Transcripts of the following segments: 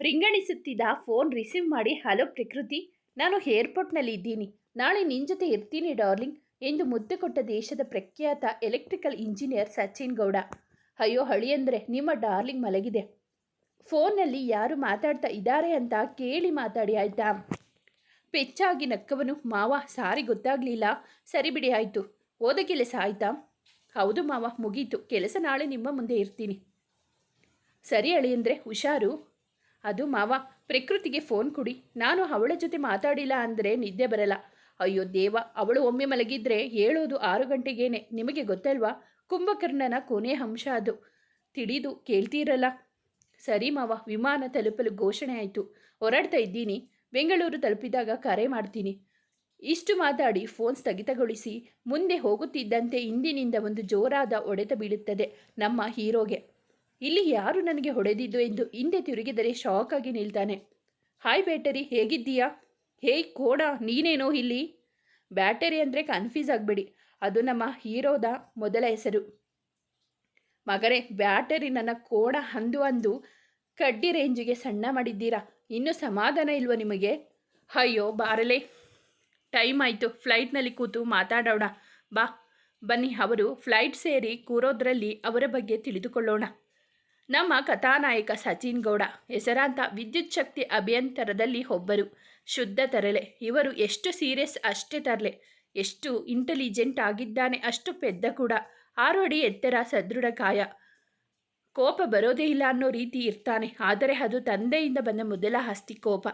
ರಿಂಗಣಿಸುತ್ತಿದ್ದ phone receive ಮಾಡಿ, hello ಪ್ರಕೃತಿ, ನಾನು ಏರ್ಪೋರ್ಟ್ನಲ್ಲಿ ಇದ್ದೀನಿ. ನಾಳೆ ನಿನ್ನ ಜೊತೆ ಇರ್ತೀನಿ, ಡಾರ್ಲಿಂಗ್, ಎಂದು ಮುದ್ದು ಕೊಟ್ಟ ದೇಶದ ಪ್ರಖ್ಯಾತ ಎಲೆಕ್ಟ್ರಿಕಲ್ ಇಂಜಿನಿಯರ್ ಸಚಿನ್ ಗೌಡ. ಅಯ್ಯೋ ಹಳಿಯಂದ್ರೆ ನಿಮ್ಮ ಡಾರ್ಲಿಂಗ್ ಮಲಗಿದೆ. ಫೋನ್ನಲ್ಲಿ ಯಾರು ಮಾತಾಡ್ತಾ ಇದ್ದಾರೆ ಅಂತ ಕೇಳಿ ಮಾತಾಡಿ, ಆಯ್ತಾ? ಪೆಚ್ಚಾಗಿ ನಕ್ಕವನು ಮಾವ, ಸಾರಿ ಗೊತ್ತಾಗಲಿಲ್ಲ. ಸರಿ ಬಿಡಿ, ಆಯಿತು. ಓದ ಕೆಲಸ ಆಯ್ತಾ? ಹೌದು ಮಾವ, ಮುಗೀತು. ಕೆಲಸ ನಾಳೆ ನಿಮ್ಮ ಮುಂದೆ ಇರ್ತೀನಿ. ಸರಿ ಅಳಿಯಂದ್ರೆ ಹುಷಾರು. ಅದು ಮಾವ, ಪ್ರಕೃತಿಗೆ ಫೋನ್ ಕೊಡಿ. ನಾನು ಅವಳ ಜೊತೆ ಮಾತಾಡಿಲ್ಲ ಅಂದರೆ ನಿದ್ದೆ ಬರಲ್ಲ. ಅಯ್ಯೋ ದೇವ, ಅವಳು ಒಮ್ಮೆ ಮಲಗಿದ್ರೆ ಹೇಳೋದು ಆರು ಗಂಟೆಗೇನೆ. ನಿಮಗೆ ಗೊತ್ತಲ್ವಾ? ಕುಂಭಕರ್ಣನ ಕೊನೆ ಅಂಶ ಅದು. ತಿಳಿದು ಕೇಳ್ತೀರಲ್ಲ? ಸರಿ ಮಾವ, ವಿಮಾನ ತಲುಪಲು ಘೋಷಣೆ ಆಯಿತು. ಹೊರಡ್ತಾ ಇದ್ದೀನಿ. ಬೆಂಗಳೂರು ತಲುಪಿದಾಗ ಕರೆ ಮಾಡ್ತೀನಿ. ಇಷ್ಟು ಮಾತಾಡಿ ಫೋನ್ ಸ್ಥಗಿತಗೊಳಿಸಿ. ಮುಂದೆ ಹೋಗುತ್ತಿದ್ದಂತೆ ಹಿಂದಿನಿಂದ ಒಂದು ಜೋರಾದ ಒಡೆತ ಬೀಳುತ್ತದೆ ನಮ್ಮ ಹೀರೋಗೆ. ಇಲ್ಲಿ ಯಾರು ನನಗೆ ಹೊಡೆದಿದ್ದು ಎಂದು ಹಿಂದೆ ತಿರುಗಿದರೆ ಶಾಕ್ ಆಗಿ ನಿಲ್ತಾನೆ. ಹಾಯ್ ಬ್ಯಾಟರಿ, ಹೇಗಿದ್ದೀಯಾ? ಹೇಯ್ ಕೋಡ, ನೀನೇನೋ ಇಲ್ಲಿ? ಬ್ಯಾಟರಿ ಅಂದರೆ ಕನ್ಫ್ಯೂಸ್ ಆಗಬೇಡಿ. ಅದು ನಮ್ಮ ಹೀರೋದ ಮೊದಲ ಹೆಸರು. ಮಗರೆ, ಬ್ಯಾಟರಿ ನನ್ನ ಕೋಡ ಅಂದು ಅಂದು ಕಡ್ಡಿ ರೇಂಜಿಗೆ ಸಣ್ಣ ಮಾಡಿದ್ದೀರಾ? ಇನ್ನೂ ಸಮಾಧಾನ ಇಲ್ವ ನಿಮಗೆ? ಅಯ್ಯೋ, ಬಾರಲೇ. ಟೈಮ್ ಆಯಿತು. ಫ್ಲೈಟ್ನಲ್ಲಿ ಕೂತು ಮಾತಾಡೋಣ. ಬಾ. ಬನ್ನಿ, ಅವರು ಫ್ಲೈಟ್ ಸೇರಿ ಕೂರೋದ್ರಲ್ಲಿ ಅವರ ಬಗ್ಗೆ ತಿಳಿದುಕೊಳ್ಳೋಣ. ನಮ್ಮ ಕಥಾನಾಯಕ ಸಚಿನ್ ಗೌಡ ಹೆಸರಾಂತ ವಿದ್ಯುತ್ ಶಕ್ತಿ ಅಭಿಯಂತರದಲ್ಲಿ ಒಬ್ಬರು. ಶುದ್ಧ ತರಲೆ. ಇವರು ಎಷ್ಟು ಸೀರಿಯಸ್ ಅಷ್ಟೇ ತರಲೆ. ಎಷ್ಟು ಇಂಟೆಲಿಜೆಂಟ್ ಆಗಿದ್ದಾನೆ ಅಷ್ಟು ಪೆದ್ದ ಕೂಡ. ಆರು ಅಡಿ ಎತ್ತರ ಸದೃಢ ಕಾಯ ಕೋಪ ಬರೋದೇ ಇಲ್ಲ ಅನ್ನೋ ರೀತಿ ಇರ್ತಾನೆ. ಆದರೆ ಅದು ತಂದೆಯಿಂದ ಬಂದ ಮೊದಲ ಹಸ್ತಿ ಕೋಪ.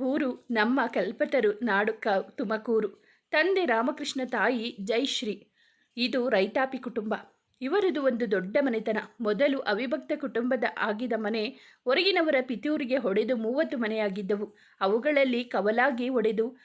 ಊರು, ನಮ್ಮ ಕಲ್ಪತರು, ನಾಡು ಕ, ತುಮಕೂರು. ತಂದೆ ರಾಮಕೃಷ್ಣ ತಾಯಿ ಜೈಶ್ರೀ ಇದು ರೈತಾಪಿ ಕುಟುಂಬ. ಇವರದು ಒಂದು ದೊಡ್ಡ ಮನೆತನ. ಮೊದಲು ಅವಿಭಕ್ತ ಕುಟುಂಬದ ಆಗಿದ ಮನೆ ಹೊರಗಿನವರ ಪಿತೂರಿಗೆ ಹೊಡೆದು ಮೂವತ್ತು ಮನೆಯಾಗಿದ್ದವು. ಅವುಗಳಲ್ಲಿ ಕವಲಾಗಿ ಒಡೆದು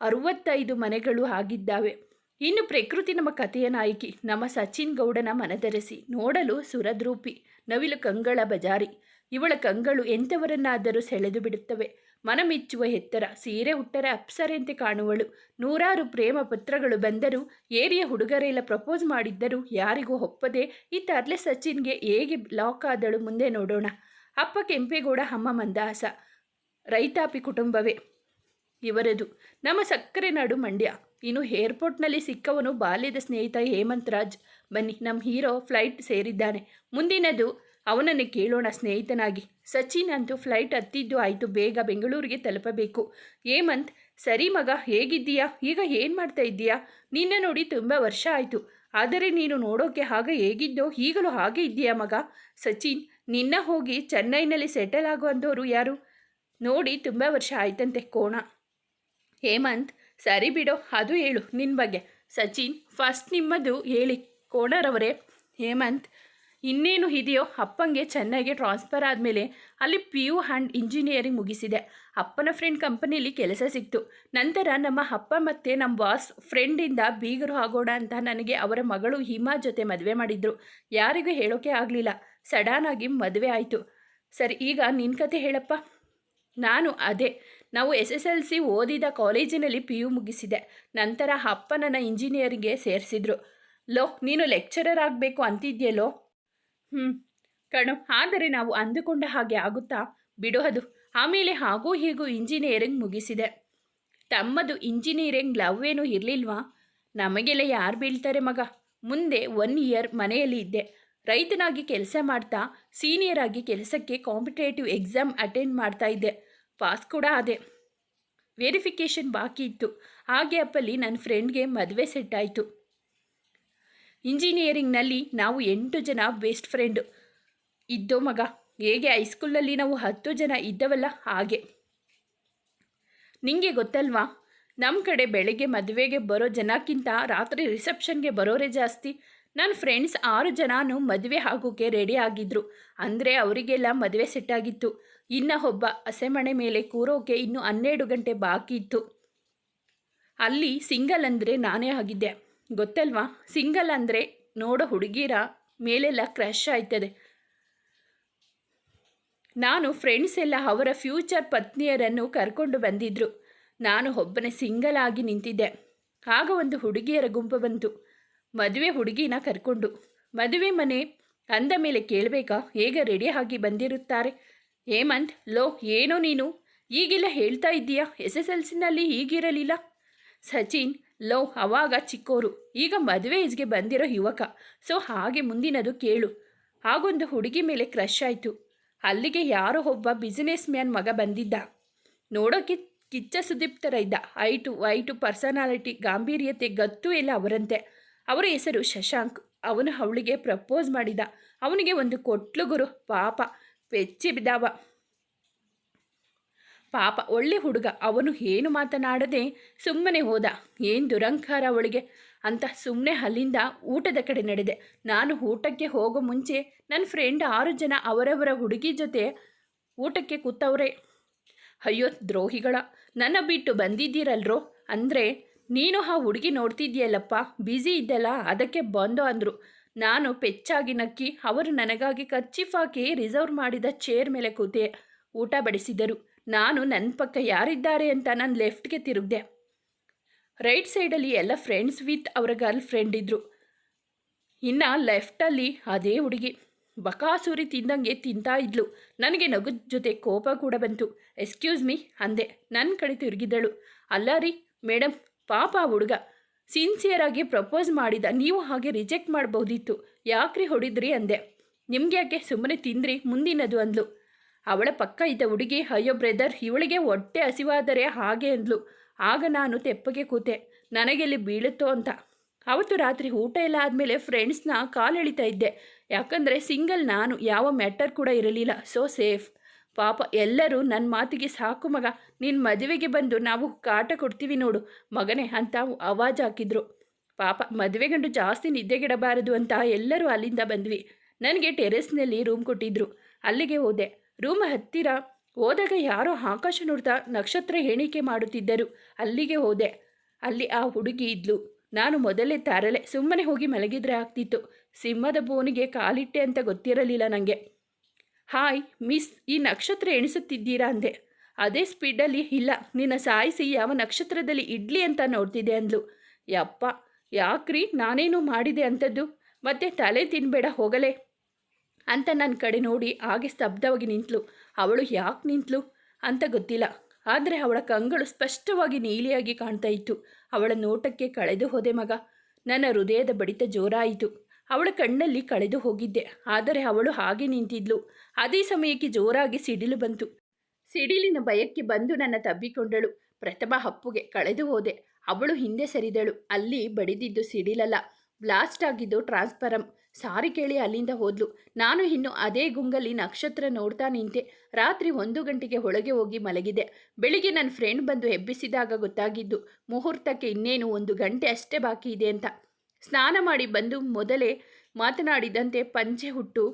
ಅರುವತ್ತೈದು ಮನೆಗಳು ಆಗಿದ್ದಾವೆ. ಇನ್ನು ಪ್ರಕೃತಿ ನಮ್ಮ ಕಥೆಯ ನಾಯಕಿ, ನಮ್ಮ ಸಚಿನ್ ಗೌಡನ ಮನದರಸಿ. ನೋಡಲು ಸುರದ್ರೂಪಿ, ನವಿಲು ಕಂಗಳ ಬಜಾರಿ. ಇವಳ ಕಂಗಳು ಎಂಥವರನ್ನಾದರೂ ಸೆಳೆದು ಬಿಡುತ್ತವೆ. ಮನಮೆಚ್ಚುವ ಎತ್ತರ, ಸೀರೆ ಉಟ್ಟರೆ ಅಪ್ಸರೆಂತೆ ಕಾಣುವಳು. ನೂರಾರು ಪ್ರೇಮ ಪತ್ರಗಳು ಬಂದರೂ, ಏರಿಯ ಹುಡುಗರೆಲ್ಲ ಪ್ರಪೋಸ್ ಮಾಡಿದ್ದರೂ ಯಾರಿಗೂ ಒಪ್ಪದೆ ಈ ತರ್ಲೆ ಸಚಿನ್ಗೆ ಹೇಗೆ ಲಾಕ್ ಆದಳು ಮುಂದೆ ನೋಡೋಣ. ಅಪ್ಪ ಕೆಂಪೇಗೌಡ, ಅಮ್ಮ ಮಂದಾಸ ರೈತಾಪಿ ಕುಟುಂಬವೇ. ಇವರದು. ನಮ್ಮ ಸಕ್ಕರೆ ನಾಡು ಮಂಡ್ಯ. ಇನ್ನು ಏರ್ಪೋರ್ಟ್ನಲ್ಲಿ ಸಿಕ್ಕವನು ಬಾಲ್ಯದ ಸ್ನೇಹಿತ ಹೇಮಂತ್ ರಾಜ್ ಬನ್ನಿ, ನಮ್ಮ ಹೀರೋ ಫ್ಲೈಟ್ ಸೇರಿದ್ದಾನೆ. ಮುಂದಿನದು ಅವನನ್ನು ಕೇಳೋಣ ಸ್ನೇಹಿತನಾಗಿ. ಸಚಿನ್ ಅಂತೂ ಫ್ಲೈಟ್ ಹತ್ತಿದ್ದು ಆಯಿತು. ಬೇಗ ಬೆಂಗಳೂರಿಗೆ ತಲುಪಬೇಕು. ಹೇಮಂತ್, ಸರಿ ಮಗ, ಹೇಗಿದ್ದೀಯಾ? ಈಗ ಏನು ಮಾಡ್ತಾ ಇದ್ದೀಯಾ? ನಿನ್ನ ನೋಡಿ ತುಂಬ ವರ್ಷ ಆಯಿತು. ಆದರೆ ನೀನು ನೋಡೋಕೆ ಹಾಗೆ ಹೇಗಿದ್ದೋ ಈಗಲೂ ಹಾಗೆ ಇದ್ದೀಯಾ ಮಗ? ಸಚಿನ್, ನಿನ್ನ ಹೋಗಿ ಚೆನ್ನೈನಲ್ಲಿ ಸೆಟಲ್ ಆಗುವಂಥವ್ರು ಯಾರು? ನೋಡಿ, ತುಂಬ ವರ್ಷ ಆಯ್ತಂತೆ ಕೋಣ. ಹೇಮಂತ್, ಸರಿ ಬಿಡೋ, ಅದು ಹೇಳು ನಿನ್ನ ಬಗ್ಗೆ. ಸಚಿನ್, ಫಸ್ಟ್ ನಿಮ್ಮದು ಹೇಳಿ. ಕೋಣರವರೇ, ಹೇಮಂತ್ ಇನ್ನೇನು ಇದೆಯೋ ಅಪ್ಪಂಗೆ ಚೆನ್ನಾಗಿ ಟ್ರಾನ್ಸ್ಫರ್ ಆದಮೇಲೆ ಅಲ್ಲಿ ಪಿ ಯು ಆ್ಯಂಡ್ ಇಂಜಿನಿಯರಿಂಗ್ ಮುಗಿಸಿದೆ. ಅಪ್ಪನ ಫ್ರೆಂಡ್ ಕಂಪನಿಲಿ ಕೆಲಸ ಸಿಕ್ತು. ನಂತರ ನಮ್ಮ ಅಪ್ಪ ಮತ್ತು ನಮ್ಮ ಬಾಸ್ ಫ್ರೆಂಡಿಂದ ಬೀಗರು ಆಗೋಣ ಅಂತ ನನಗೆ ಅವರ ಮಗಳು ಹಿಮಾ ಜೊತೆ ಮದುವೆ ಮಾಡಿದ್ರು. ಯಾರಿಗೂ ಹೇಳೋಕೆ ಆಗಲಿಲ್ಲ. ಸಡನ್ ಆಗಿ ಮದುವೆ ಆಯಿತು. ಸರಿ, ಈಗ ನಿನ್ನ ಕತೆ ಹೇಳಪ್ಪ. ನಾನು ಅದೇ. ನಾವು ಎಸ್ ಎಸ್ ಎಲ್ ಸಿ ಓದಿದ ಕಾಲೇಜಿನಲ್ಲಿ ಪಿ ಯು ಮುಗಿಸಿದೆ. ನಂತರ ಅಪ್ಪ ನನ್ನ ಇಂಜಿನಿಯರಿಂಗ್ಗೆ ಸೇರಿಸಿದ್ರು. ಲೋ, ನೀನು ಲೆಕ್ಚರರ್ ಆಗಬೇಕು ಅಂತಿದ್ಯಲ್ಲೋ ಹ್ಞೂ ಕಣು, ಆದರೆ ನಾವು ಅಂದುಕೊಂಡ ಹಾಗೆ ಆಗುತ್ತಾ? ಬಿಡು ಅದು. ಆಮೇಲೆ ಹಾಗೂ ಹೀಗೂ ಇಂಜಿನಿಯರಿಂಗ್ ಮುಗಿಸಿದೆ. ತಮ್ಮದು ಇಂಜಿನಿಯರಿಂಗ್ ಲವ್ ಏನೂ ಇರಲಿಲ್ವಾ? ನಮಗೆಲ್ಲ ಯಾರು ಬೀಳ್ತಾರೆ ಮಗ? ಮುಂದೆ ಒನ್ ಇಯರ್ ಮನೆಯಲ್ಲಿ ಇದ್ದೆ. ರೈತನಾಗಿ ಕೆಲಸ ಮಾಡ್ತಾ ಸೀನಿಯರ್ ಆಗಿ ಕೆಲಸಕ್ಕೆ ಕಾಂಪಿಟೇಟಿವ್ ಎಕ್ಸಾಮ್ ಅಟೆಂಡ್ ಮಾಡ್ತಾ ಇದ್ದೆ. ಪಾಸ್ ಕೂಡ ಅದೆ ವೆರಿಫಿಕೇಷನ್ ಬಾಕಿ ಇತ್ತು. ಹಾಗೆ ಅಪ್ಪಲ್ಲಿ ನನ್ನ ಫ್ರೆಂಡ್ಗೆ ಮದುವೆ ಸೆಟ್ ಆಯಿತು. ಇಂಜಿನಿಯರಿಂಗ್ನಲ್ಲಿ ನಾವು ಎಂಟು ಜನ ಬೆಸ್ಟ್ ಫ್ರೆಂಡು. ಇದ್ದೋ ಮಗ, ಹೇಗೆ ಹೈಸ್ಕೂಲಲ್ಲಿ ನಾವು ಹತ್ತು ಜನ ಇದ್ದವಲ್ಲ ಹಾಗೆ. ನಿಮಗೆ ಗೊತ್ತಲ್ವಾ ನಮ್ಮ ಕಡೆ ಬೆಳಗ್ಗೆ ಮದುವೆಗೆ ಬರೋ ಜನಕ್ಕಿಂತ ರಾತ್ರಿ ರಿಸೆಪ್ಷನ್ಗೆ ಬರೋರೇ ಜಾಸ್ತಿ. ನನ್ನ ಫ್ರೆಂಡ್ಸ್ ಆರು ಜನನೂ ಮದುವೆ ಆಗೋಕ್ಕೆ ರೆಡಿ ಆಗಿದ್ರು. ಅಂದರೆ ಅವರಿಗೆಲ್ಲ ಮದುವೆ ಸೆಟ್ ಆಗಿತ್ತು. ಇನ್ನು ಒಬ್ಬ ಹಸೆಮಣೆ ಮೇಲೆ ಕೂರೋಕೆ ಇನ್ನು ಹನ್ನೆರಡು ಗಂಟೆ ಬಾಕಿ ಇತ್ತು. ಅಲ್ಲಿ ಸಿಂಗಲ್ ಅಂದರೆ ನಾನೇ ಆಗಿದ್ದೆ. ಗೊತ್ತಲ್ವಾ? ಸಿಂಗಲ್ ಅಂದರೆ ನೋಡೋ ಹುಡುಗಿರ ಮೇಲೆಲ್ಲ ಕ್ರಶ್ ಆಯ್ತದೆ. ನಾನು ಫ್ರೆಂಡ್ಸ್ ಎಲ್ಲ ಅವರ ಫ್ಯೂಚರ್ ಪತ್ನಿಯರನ್ನು ಕರ್ಕೊಂಡು ಬಂದಿದ್ದರು ನಾನು ಒಬ್ಬನೇ ಸಿಂಗಲ್ ಆಗಿ ನಿಂತಿದ್ದೆ. ಆಗ ಒಂದು ಹುಡುಗಿಯರ ಗುಂಪು ಬಂತು. ಮದುವೆ ಹುಡುಗಿನ ಕರ್ಕೊಂಡು. ಮದುವೆ ಮನೆ ಅಂದ ಮೇಲೆ ಕೇಳಬೇಕಾ? ಹೇಗೆ ರೆಡಿ ಆಗಿ ಬಂದಿರುತ್ತಾರೆ? ಹೇಮಂತ್, ಲೋ, ಏನೋ ನೀನು? ಈಗೆಲ್ಲ ಹೇಳ್ತಾ ಇದ್ದೀಯಾ? ಎಸ್ ಎಸ್ ಎಲ್ ಸಿನಲ್ಲಿ ಹೀಗಿರಲಿಲ್ಲ. ಸಚಿನ್ ಲೋ, ಅವಾಗ ಚಿಕ್ಕೋರು. ಈಗ ಮದುವೆ ಏಜ್ಗೆ ಬಂದಿರೋ ಯುವಕ. ಸೊ, ಹಾಗೆ ಮುಂದಿನದು ಕೇಳು. ಹಾಗೊಂದು ಹುಡುಗಿ ಮೇಲೆ ಕ್ರಶ್ ಆಯಿತು. ಅಲ್ಲಿಗೆ ಯಾರೋ ಒಬ್ಬ ಬಿಸಿನೆಸ್ ಮ್ಯಾನ್ ಮಗ ಬಂದಿದ್ದ. ನೋಡೋಕೆ ಕಿಚ್ಚ ಸುದೀಪ್ ಥರ ಇದ್ದ. ಐಟು ವೈಟು ಪರ್ಸನಾಲಿಟಿ ಗಾಂಭೀರ್ಯತೆ ಗತ್ತು ಎಲ್ಲ ಅವರಂತೆ. ಅವರ ಹೆಸರು ಶಶಾಂಕ್. ಅವನು ಅವಳಿಗೆ ಪ್ರಪೋಸ್ ಮಾಡಿದ. ಅವನಿಗೆ ಒಂದು ಕೊಟ್ಲು ಗುರು. ಪಾಪ. ಪೆಚ್ಚಿ ಬಿದ್ದಾವ ಪಾಪ ಒಳ್ಳೆ ಹುಡುಗ, ಅವನು ಏನು ಮಾತನಾಡದೆ ಸುಮ್ಮನೆ ಹೋದ. ಏನು ದುರಂಕಾರ ಅವಳಿಗೆ? ಅಂತ ಸುಮ್ಮನೆ ಅಲ್ಲಿಂದ ಊಟದ ಕಡೆ ನಡೆದೆ. ನಾನು ಊಟಕ್ಕೆ ಹೋಗೋ ಮುಂಚೆ ನನ್ನ ಫ್ರೆಂಡ್ ಆರು ಜನ ಅವರವರ ಹುಡುಗಿ ಜೊತೆ ಊಟಕ್ಕೆ ಕೂತವ್ರೆ. ಅಯ್ಯೋ, ದ್ರೋಹಿಗಳ. ನನ್ನ ಬಿಟ್ಟು ಬಂದಿದ್ದೀರಲ್ರೋ? ಅಂದರೆ, ನೀನು ಆ ಹುಡುಗಿ ನೋಡ್ತಿದ್ದೀಯಲ್ಲಪ್ಪ? ಬ್ಯುಸಿ ಇದ್ದಲ್ಲ, ಅದಕ್ಕೆ ಬಂದು ಅಂದರು. ನಾನು ಪೆಚ್ಚಾಗಿ ನಕ್ಕಿ, ಅವರು ನನಗಾಗಿ ಕರ್ಚಿಫ್ ಹಾಕಿ ರಿಸರ್ವ್ ಮಾಡಿದ ಚೇರ್ ಮೇಲೆ ಕೂತೆ ಊಟ ಬಡಿಸಿದರು. ನಾನು ನನ್ನ ಪಕ್ಕ ಯಾರಿದ್ದಾರೆ ಅಂತ ನಾನು ಲೆಫ್ಟ್ಗೆ ತಿರುಗಿದೆ. ರೈಟ್ ಸೈಡಲ್ಲಿ ಎಲ್ಲ ಫ್ರೆಂಡ್ಸ್ ವಿತ್ ಅವರ ಗರ್ಲ್ ಫ್ರೆಂಡ್ ಇದ್ದರು ಇನ್ನು ಲೆಫ್ಟಲ್ಲಿ ಅದೇ ಹುಡುಗಿ. ಬಕಾಸೂರಿ ತಿಂದಂಗೆ ತಿಂತಾ ಇದ್ಲು. ನನಗೆ ನಗು ಜೊತೆ ಕೋಪ ಕೂಡ ಬಂತು. ಎಕ್ಸ್ಕ್ಯೂಸ್ ಮೀ, ಅಂದೆ. ನನ್ನ ಕಡೆ ತಿರುಗಿದ್ದಳು ಅಲ್ಲ ರೀ ಮೇಡಮ್ ಪಾಪ ಹುಡುಗ. ಸಿನ್ಸಿಯರಾಗಿ ಪ್ರಪೋಸ್ ಮಾಡಿದ. ನೀವು ಹಾಗೆ ರಿಜೆಕ್ಟ್ ಮಾಡ್ಬೋದಿತ್ತು. ಯಾಕ್ರಿ ಹೊಡಿದ್ರಿ, ಅಂದೆ. ನಿಮ್ಗೆ ಯಾಕೆ ಸುಮ್ಮನೆ ತಿಂದ್ರಿ, ಮುಂದಿನದು ಅಂದ್ಲು. ಅವಳ ಪಕ್ಕ ಇದ್ದ ಹುಡುಗಿ, ಅಯ್ಯೋ ಬ್ರದರ್, ಇವಳಿಗೆ ಹೊಟ್ಟೆ ಹಸಿವಾದರೆ ಹಾಗೆ ಅಂದ್ಲು. ಆಗ ನಾನು ತೆಪ್ಪಗೆ ಕೂತೆ, ನನಗೆಲ್ಲಿ ಬೀಳುತ್ತೋ ಅಂತ. ಅವತ್ತು ರಾತ್ರಿ ಊಟ ಎಲ್ಲ ಆದಮೇಲೆ ಫ್ರೆಂಡ್ಸ್ನ ಕಾಲೆಳಿತಾ ಇದ್ದೆ. ಯಾಕಂದರೆ ಸಿಂಗಲ್ ನಾನು, ಯಾವ ಮ್ಯಾಟರ್ ಕೂಡ ಇರಲಿಲ್ಲ. ಸೊ ಸೇಫ್ ಪಾಪ, ಎಲ್ಲರೂ ನನ್ನ ಮಾತಿಗೆ ಸಾಕು ಮಗ. ನಿನ್ನ ಮದುವೆಗೆ ಬಂದು ನಾವು ಕಾಟ ಕೊಡ್ತೀವಿ ನೋಡು. ಮಗನೇ ಅಂತ ಆವಾಜ್ ಹಾಕಿದ್ರು. ಪಾಪ ಮದುವೆಗಂಡು ಜಾಸ್ತಿ ನಿದ್ದೆಗೆಡಬಾರದು ಅಂತ ಎಲ್ಲರೂ ಅಲ್ಲಿಂದ ಬಂದ್ವಿ. ನನಗೆ ಟೆರೆಸ್ನಲ್ಲಿ ರೂಮ್ ಕೊಟ್ಟಿದ್ರು. ಅಲ್ಲಿಗೆ ಹೋದೆ. ರೂಮ್ ಹತ್ತಿರ ಹೋದಾಗ ಯಾರೋ ಆಕಾಶ ನೋಡ್ತಾ ನಕ್ಷತ್ರ ಎಣಿಕೆ ಮಾಡುತ್ತಿದ್ದರು. ಅಲ್ಲಿಗೆ ಹೋದೆ. ಅಲ್ಲಿ ಆ ಹುಡುಗಿ ಇದ್ಲು. ನಾನು ಮೊದಲೇ ತಾರಲೆ ಸುಮ್ಮನೆ ಹೋಗಿ ಮಲಗಿದ್ರೆ ಆಗ್ತಿತ್ತು. ಸಿಂಹದ ಬೋನಿಗೆ ಕಾಲಿಟ್ಟೆ ಅಂತ ಗೊತ್ತಿರಲಿಲ್ಲ ನನಗೆ ಹಾಯ್, ಮಿಸ್, ಈ ನಕ್ಷತ್ರ ಎಣಿಸುತ್ತಿದ್ದೀರಾ? ಅಂದೆ. ಅದೇ ಸ್ಪೀಡಲ್ಲಿ ಇಲ್ಲ. ನಿನ್ನ ಸಾಯಿಸಿ ಯಾವ ನಕ್ಷತ್ರದಲ್ಲಿ ಇಡ್ಲಿ ಅಂತ ನೋಡ್ತಿದ್ದೆ, ಅಂದ್ಲು. ಯಪ್ಪ, ಯಾಕ್ರಿ? ನಾನೇನು ಮಾಡಿದೆ ಅಂಥದ್ದು ಮತ್ತೆ ತಲೆ ತಿನ್ಬೇಡ, ಹೋಗಲೇ. ಅಂತ ನನ್ನ ಕಡೆ ನೋಡಿ ಹಾಗೆ ಸ್ತಬ್ಧವಾಗಿ ನಿಂತಳು ಅವಳು ಯಾಕೆ ನಿಂತಳು ಅಂತ ಗೊತ್ತಿಲ್ಲ. ಆದರೆ ಅವಳ ಕಂಗಳು ಸ್ಪಷ್ಟವಾಗಿ ನೀಲಿಯಾಗಿ ಕಾಣ್ತಾ ಇತ್ತು. ಅವಳ ನೋಟಕ್ಕೆ ಕಳೆದು ಹೋದೆ ಮಗ. ನನ್ನ ಹೃದಯದ ಬಡಿತ ಜೋರಾಯಿತು. ಅವಳ ಕಣ್ಣಲ್ಲಿ ಕಳೆದು ಹೋಗಿದ್ದೆ. ಆದರೆ ಅವಳು ಹಾಗೆ ನಿಂತಿದ್ಲು. ಅದೇ ಸಮಯಕ್ಕೆ ಜೋರಾಗಿ ಸಿಡಿಲು ಬಂತು. ಸಿಡಿಲಿನ ಭಯಕ್ಕೆ ಬಂದು ನನ್ನ ತಬ್ಬಿಕೊಂಡಳು. ಪ್ರಥಮ ಹಪ್ಪುಗೆ ಕಳೆದು ಹೋದೆ. ಅವಳು ಹಿಂದೆ ಸರಿದಳು. ಅಲ್ಲಿ ಬಡಿದಿದ್ದು ಸಿಡಿಲಲ್ಲ. ಬ್ಲಾಸ್ಟ್ ಆಗಿದ್ದು ಟ್ರಾನ್ಸ್ಫರಮ್ ಸಾರಿ ಕೇಳಿ ಅಲ್ಲಿಂದ ಹೋದ್ಲು. ನಾನು ಇನ್ನು ಅದೇ ಗುಂಗಲ್ಲಿ ನಕ್ಷತ್ರ ನೋಡ್ತಾ ನಿಂತೆ. ರಾತ್ರಿ ಒಂದು ಗಂಟೆಗೆ ಒಳಗೆ ಹೋಗಿ ಮಲಗಿದೆ. ಬೆಳಿಗ್ಗೆ ನನ್ನ ಫ್ರೆಂಡ್ ಬಂದು ಎಬ್ಬಿಸಿದಾಗ ಗೊತ್ತಾಗಿದ್ದು, ಮುಹೂರ್ತಕ್ಕೆ ಇನ್ನೇನು ಒಂದು ಗಂಟೆ ಅಷ್ಟೇ ಬಾಕಿ ಇದೆ ಅಂತ. ಸ್ನಾನ ಮಾಡಿ ಬಂದು ಮೊದಲೇ ಮಾತನಾಡಿದಂತೆ ಪಂಚೆ ಹುಟ್ಟು,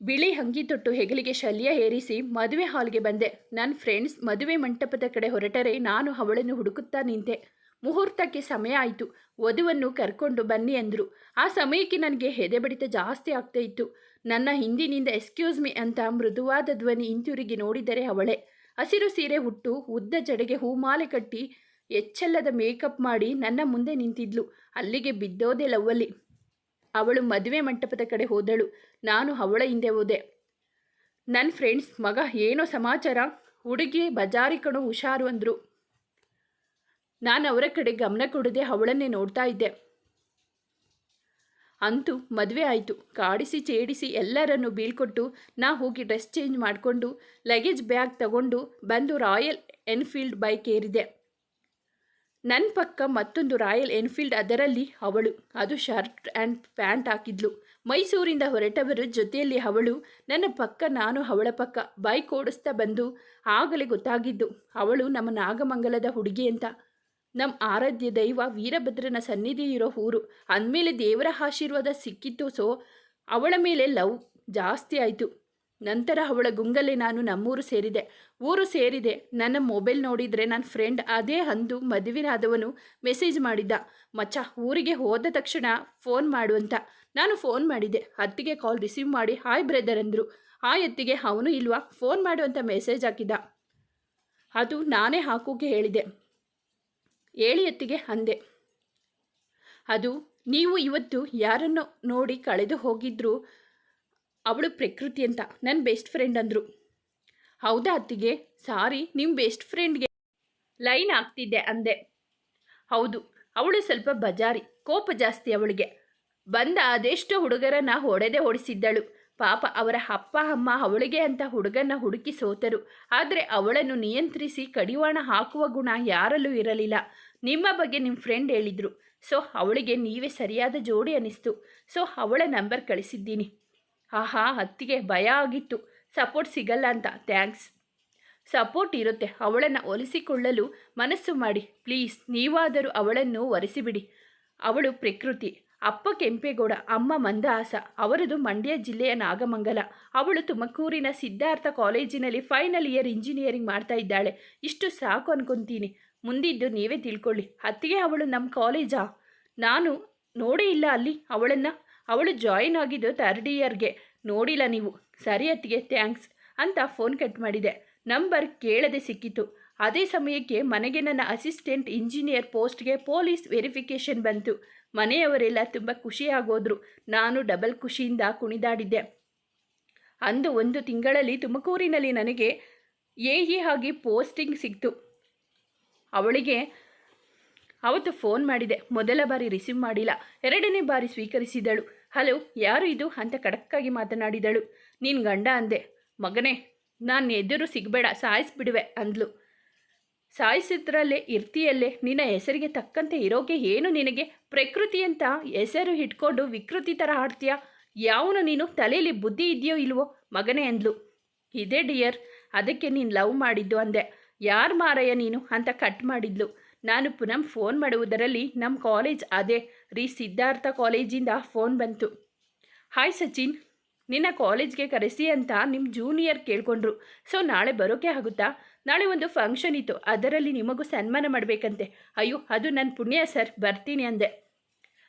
ಬಿಳಿ ಅಂಗಿ ತೊಟ್ಟು ಹೆಗಲಿಗೆ ಶಲ್ಯ ಏರಿಸಿ ಮದುವೆ ಹಾಲ್ಗೆ ಬಂದೆ. ನನ್ನ ಫ್ರೆಂಡ್ಸ್ ಮದುವೆ ಮಂಟಪದ ಕಡೆ ಹೊರಟರೆ ನಾನು ಅವಳನ್ನು ಹುಡುಕುತ್ತಾ ನಿಂತೆ. ಮುಹೂರ್ತಕ್ಕೆ ಸಮಯ ಆಯಿತು. ವಧುವನ್ನು ಕರ್ಕೊಂಡು ಬನ್ನಿ ಅಂದರು. ಆ ಸಮಯಕ್ಕೆ ನನಗೆ ಹೆದೆ ಬಡಿತ ಜಾಸ್ತಿ ಆಗ್ತಾ ಇತ್ತು. ನನ್ನ ಹಿಂದಿನಿಂದ ಎಕ್ಸ್ಕ್ಯೂಸ್ ಮಿ ಅಂತ ಮೃದುವಾದ ಧ್ವನಿ ಹಿಂತಿರುಗಿ ನೋಡಿದರೆ ಅವಳೆ. ಹಸಿರು ಸೀರೆ ಹುಟ್ಟು ಉದ್ದ ಜಡೆಗೆ ಹೂಮಾಲೆ ಕಟ್ಟಿ ಎಚ್ಚೆಲ್ಲದ ಮೇಕಪ್ ಮಾಡಿ ನನ್ನ ಮುಂದೆ ನಿಂತಿದ್ಲು. ಅಲ್ಲಿಗೆ ಬಿದ್ದೋದೆ ಲವ್ವಲಿ. ಅವಳು ಮದುವೆ ಮಂಟಪದ ಕಡೆ ಹೋದಳು. ನಾನು ಅವಳ ಹಿಂದೆ ಹೋದೆ. ನನ್ನ ಫ್ರೆಂಡ್ಸ್ ಮಗ, ಏನೋ ಸಮಾಚಾರ? ಹುಡುಗಿ, ಬಜಾರಿ ಕಣೋ, ಹುಷಾರು ಅಂದರು. ನಾನು ಅವರ ಕಡೆ ಗಮನ ಕೊಡದೆ ಅವಳನ್ನೇ ನೋಡ್ತಾ ಇದ್ದೆ. ಅಂತೂ ಮದುವೆ ಆಯಿತು. ಕಾಡಿಸಿ ಚೇಡಿಸಿ ಎಲ್ಲರನ್ನು ಬೀಳ್ಕೊಟ್ಟು ನಾ ಹೋಗಿ ಡ್ರೆಸ್ ಚೇಂಜ್ ಮಾಡಿಕೊಂಡು, ಲಗೇಜ್ ಬ್ಯಾಗ್ ತಗೊಂಡು ಬಂದು ರಾಯಲ್ ಎನ್ಫೀಲ್ಡ್ ಬೈಕ್ ಏರಿದೆ. ನನ್ನ ಪಕ್ಕ ಮತ್ತೊಂದು ರಾಯಲ್ ಎನ್ಫೀಲ್ಡ್ ಅದರಲ್ಲಿ ಅವಳು. ಅದು ಶರ್ಟ್ ಆ್ಯಂಡ್ ಪ್ಯಾಂಟ್ ಹಾಕಿದ್ಲು. ಮೈಸೂರಿಂದ ಹೊರಟವರ ಜೊತೆಯಲ್ಲಿ ಅವಳು, ನನ್ನ ಪಕ್ಕ ನಾನು ಅವಳ ಪಕ್ಕ ಬೈಕ್ ಓಡಿಸ್ತಾ ಬಂದು ಆಗಲೇ ಗೊತ್ತಾಗಿದ್ದು, ಅವಳು ನಮ್ಮ ನಾಗಮಂಗಲದ ಹುಡುಗಿ ಅಂತ. ನಮ್ಮ ಆರಾಧ್ಯ ದೈವ ವೀರಭದ್ರನ ಸನ್ನಿಧಿ ಇರೋ ಊರು. ಅಂದಮೇಲೆ ದೇವರ ಆಶೀರ್ವಾದ ಸಿಕ್ಕಿತ್ತು ಸೊ, ಅವಳ ಮೇಲೆ ಲವ್ ಜಾಸ್ತಿ ಆಯಿತು. ನಂತರ ಅವಳ ಗುಂಗಲ್ಲೇ ನಾನು ನಮ್ಮೂರು ಸೇರಿದೆ. ಊರು ಸೇರಿದೆ. ನನ್ನ ಮೊಬೈಲ್ ನೋಡಿದರೆ ನನ್ನ ಫ್ರೆಂಡ್ ಅದೇ ಅಂದು ಮದುವೆನಾದವನು ಮೆಸೇಜ್ ಮಾಡಿದ್ದ. ಮಚ್ಚ, ಊರಿಗೆ ಹೋದ ತಕ್ಷಣ ಫೋನ್ ಮಾಡು ಅಂತ. ನಾನು ಫೋನ್ ಮಾಡಿದೆ. ಅತ್ತಿಗೆ ಕಾಲ್ ರಿಸೀವ್ ಮಾಡಿ, ಹಾಯ್ ಬ್ರದರ್ ಅಂದರು. ಆ ಎತ್ತಿಗೆ ಅವನು ಇಲ್ವಾ? ಫೋನ್ ಮಾಡು ಅಂತ ಮೆಸೇಜ್ ಹಾಕಿದ್ದ. ಅದು ನಾನೇ ಹಾಕೋಕೆ ಹೇಳಿದೆ. ಏಳಿ ಎತ್ತಿಗೆ ಅಂದೆ. ಅದು ನೀವು ಇವತ್ತು ಯಾರನ್ನು ನೋಡಿ ಕಳೆದು ಹೋಗಿದ್ರು? ಅವಳು ಪ್ರಕೃತಿ ಅಂತ ನನ್ನ ಬೆಸ್ಟ್ ಫ್ರೆಂಡ್ ಅಂದರು. ಹೌದಾ ಅತ್ತಿಗೆ? ಸಾರಿ ನಿಮ್ಮ ಬೆಸ್ಟ್ ಫ್ರೆಂಡ್ಗೆ ಲೈನ್ ಆಗ್ತಿದ್ದೆ ಅಂದೆ. ಹೌದು, ಅವಳು ಸ್ವಲ್ಪ ಬಜಾರಿ, ಕೋಪ ಜಾಸ್ತಿ ಅವಳಿಗೆ. ಬಂದ ಅದೆಷ್ಟು ಹುಡುಗರನ್ನ ಹೊಡೆದೇ ಹೊಡಿಸಿದ್ದಳು. ಪಾಪ ಅವರ ಅಪ್ಪ, ಅಮ್ಮ ಅವಳಿಗೆ ಅಂತ ಹುಡುಗನ್ನ ಹುಡುಕಿ ಸೋತರು. ಆದರೆ ಅವಳನ್ನು ನಿಯಂತ್ರಿಸಿ ಕಡಿವಾಣ ಹಾಕುವ ಗುಣ ಯಾರಲ್ಲೂ ಇರಲಿಲ್ಲ. ನಿಮ್ಮ ಬಗ್ಗೆ ನಿಮ್ಮ ಫ್ರೆಂಡ್ ಹೇಳಿದರು. ಸೊ, ಅವಳಿಗೆ ನೀವೇ ಸರಿಯಾದ ಜೋಡಿ ಅನ್ನಿಸ್ತು ಸೊ, ಅವಳ ನಂಬರ್ ಕಳಿಸಿದ್ದೀನಿ. ಆಹಾ ಹತ್ತಿಗೆ ಭಯ ಆಗಿತ್ತು. ಸಪೋರ್ಟ್ ಸಿಗಲ್ಲ ಅಂತ. ಥ್ಯಾಂಕ್ಸ್ ಸಪೋರ್ಟ್ ಇರುತ್ತೆ. ಅವಳನ್ನು ಒಲಿಸಿಕೊಳ್ಳಲು ಮನಸ್ಸು ಮಾಡಿ. ಪ್ಲೀಸ್ ನೀವಾದರೂ ಅವಳನ್ನು ಒರೆಸಿಬಿಡಿ. ಅವಳು ಪ್ರಕೃತಿ. ಅಪ್ಪ ಕೆಂಪೇಗೌಡ, ಅಮ್ಮ ಮಂದಹಾಸ, ಅವರದು ಮಂಡ್ಯ ಜಿಲ್ಲೆಯ ನಾಗಮಂಗಲ. ಅವಳು ತುಮಕೂರಿನ ಸಿದ್ಧಾರ್ಥ ಕಾಲೇಜಿನಲ್ಲಿ ಫೈನಲ್ ಇಯರ್ ಇಂಜಿನಿಯರಿಂಗ್ ಮಾಡ್ತಾ ಇದ್ದಾಳೆ. ಇಷ್ಟು ಸಾಕು ಅನ್ಕೊಂತೀನಿ. ಮುಂದಿದ್ದು ನೀವೇ ತಿಳ್ಕೊಳ್ಳಿ. ಅತ್ತಿಗೆ ಅವಳು ನಮ್ಮ ಕಾಲೇಜಾ? ನಾನು ನೋಡೇ ಇಲ್ಲ ಅಲ್ಲಿ ಅವಳನ್ನು. ಅವಳು ಜಾಯಿನ್ ಆಗಿದ್ದು ಥರ್ಡ್ ಇಯರ್ಗೆ ನೋಡಿಲ್ಲ ನೀವು. ಸರಿ ಅತ್ತಿಗೆ ಥ್ಯಾಂಕ್ಸ್ ಅಂತ ಫೋನ್ ಕಟ್ ಮಾಡಿದೆ. ನಂಬರ್ ಕೇಳದೆ ಸಿಕ್ಕಿತು. ಅದೇ ಸಮಯಕ್ಕೆ ಮನೆಗೆ ನನ್ನ ಅಸಿಸ್ಟೆಂಟ್ ಇಂಜಿನಿಯರ್ ಪೋಸ್ಟ್ಗೆ ಪೊಲೀಸ್ ವೆರಿಫಿಕೇಷನ್ ಬಂತು. ಮನೆಯವರೆಲ್ಲ ತುಂಬ ಖುಷಿಯಾಗೋದ್ರು. ನಾನು ಡಬಲ್ ಖುಷಿಯಿಂದ ಕುಣಿದಾಡಿದ್ದೆ. ಅಂದು ಒಂದು ತಿಂಗಳಲ್ಲಿ ತುಮಕೂರಿನಲ್ಲಿ ನನಗೆ ಎ ಆಗಿ ಪೋಸ್ಟಿಂಗ್ ಸಿಕ್ತು. ಅವಳಿಗೆ ಅವತ್ತು ಫೋನ್ ಮಾಡಿದೆ. ಮೊದಲ ಬಾರಿ ರಿಸೀವ್ ಮಾಡಿಲ್ಲ. ಎರಡನೇ ಬಾರಿ ಸ್ವೀಕರಿಸಿದಳು. ಹಲೋ, ಯಾರು ಇದು? ಅಂತ ಖಡಕ್ಕಾಗಿ ಮಾತನಾಡಿದಳು. ನೀನು ಗಂಡ ಅಂದೆ. ಮಗನೇ, ನಾನು ಎದುರು ಸಿಗಬೇಡ ಸಾಯಿಸ್ಬಿಡುವೆ ಅಂದ್ಲು. ಸಾಯಿಸಿದ್ರಲ್ಲೇ ಇರ್ತೀಯಲ್ಲೇ, ನಿನ್ನ ಹೆಸರಿಗೆ ತಕ್ಕಂತೆ ಇರೋಕೆ ಏನು ನಿನಗೆ? ಪ್ರಕೃತಿ ಅಂತ ಹೆಸರು ಹಿಡ್ಕೊಂಡು ವಿಕೃತಿ ಥರ ಆಡ್ತೀಯ? ಯಾವನು ನೀನು ತಲೆಯಲ್ಲಿ ಬುದ್ಧಿ ಇದೆಯೋ ಇಲ್ವೋ? ಮಗನೇ ಅಂದ್ಲು. ಇದೇ ಡಿಯರ್, ಅದಕ್ಕೆ ನೀನು ಲವ್ ಮಾಡಿದ್ದು ಅಂದೆ. ಯಾರು ಮಾರಯ್ಯ ನೀನು ಅಂತ ಕಟ್ ಮಾಡಿದ್ಲು. ನಾನು ಪುನಃ ಫೋನ್ ಮಾಡುವುದರಲ್ಲಿ ನಮ್ಮ ಕಾಲೇಜ್ ಅದೇ, ರೀ ಸಿದ್ಧಾರ್ಥ ಕಾಲೇಜಿಂದ ಫೋನ್ ಬಂತು. ಹಾಯ್ ಸಚಿನ್ ನಿನ್ನ ಕಾಲೇಜ್ಗೆ ಕರೆಸಿ ಅಂತ ನಿಮ್ಮ ಜೂನಿಯರ್ ಕೇಳ್ಕೊಂಡ್ರು. ಸೊ ನಾಳೆ ಬರೋಕೆ ಆಗುತ್ತಾ? ನಾಳೆ ಒಂದು ಫಂಕ್ಷನ್ ಇತ್ತು. ಅದರಲ್ಲಿ ನಿಮಗೂ ಸನ್ಮಾನ ಮಾಡಬೇಕಂತೆ. ಅಯ್ಯೋ, ಅದು ನನ್ನ ಪುಣ್ಯ ಸರ್. ಬರ್ತೀನಿ ಅಂದೆ.